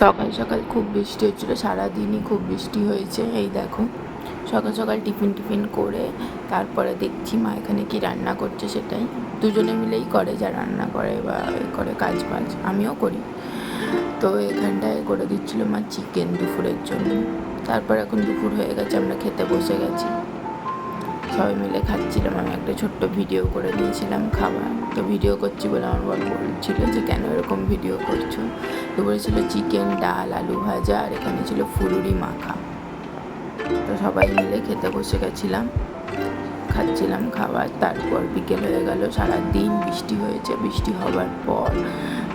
সকাল সকাল খুব বৃষ্টি হচ্ছিল, সারাদিনই খুব বৃষ্টি হয়েছে, এই দেখো। সকাল সকাল টিফিন টিফিন করে তারপরে দেখছি মা এখানে কি রান্না করছে সেটাই। দুজনে মিলেই করে যা রান্না করে বা এ করে কাজ বাজ, আমিও করি। তো এখানটায় করে দিচ্ছিল মা চিকেন দুপুরের জন্য। তারপর এখন দুপুর হয়ে গেছে, আমরা খেতে বসে গেছি। সবাই মিলে খাচ্ছিলাম, আমি একটা ছোট্ট ভিডিও করে নিয়েছিলাম খাবার। তো ভিডিও করছি বলে আমার বর বলছিল যে, কেন এরকম ভিডিও করছ? দুপুরে ছিল চিকেন ডাল, আলু ভাজা, আর এখানে ছিল ফুলুরি মাখা। তো সবাই মিলে খেতে বসে গেছিলাম, খাচ্ছিলাম খাবার। তারপর বিকেল হয়ে গেল, সারাদিন বৃষ্টি হয়েছে। বৃষ্টি হবার পর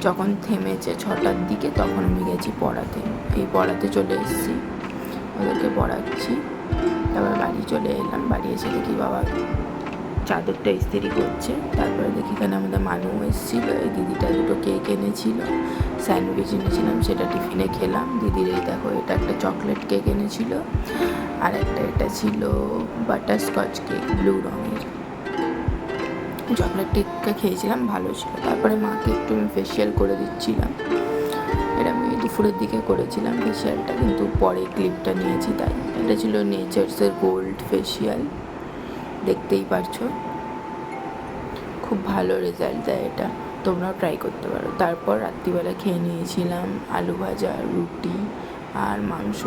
যখন থেমেছে ছটার দিকে, তখন আমি গেছি পড়াতে। এই পড়াতে চলে এসেছি। ওদেরকে পড়াচ্ছি। তারপর বাড়ি চলে এলাম। বাড়ি এসে দেখি বাবা চাদরটা ইস্ত্রি করছে। তারপরে দেখি এখানে আমাদের মানু এসেছিল। এই দিদিটা দুটো কেক এনেছিল। স্যান্ডউইচ এনেছিলাম, সেটা টিফিনে খেলাম। দিদির এই দেখো, এটা একটা চকলেট কেক এনেছিল। আর একটা এটা ছিল বাটার স্কচ কেক, ব্লু রঙের। চকলেট কেকটা খেয়েছিলাম, ভালো ছিল। তারপরে মাকে একটু আমি ফেসিয়াল করে দিচ্ছিলাম। এটা আমি দুপুরের দিকে করেছিলাম ফেসিয়ালটা কিন্তু পরে ক্লিপটা নিয়েছি তাই। এটা ছিল নেচার্সের গোল্ড ফেসিয়াল দেখতেই পারছ। খুব ভালো রেজাল্ট দেয় এটা। তোমরাও ট্রাই করতে পারো। তারপর রাত্রিবেলা খেয়ে নিয়েছিলাম আলু ভাজা, রুটি আর মাংস।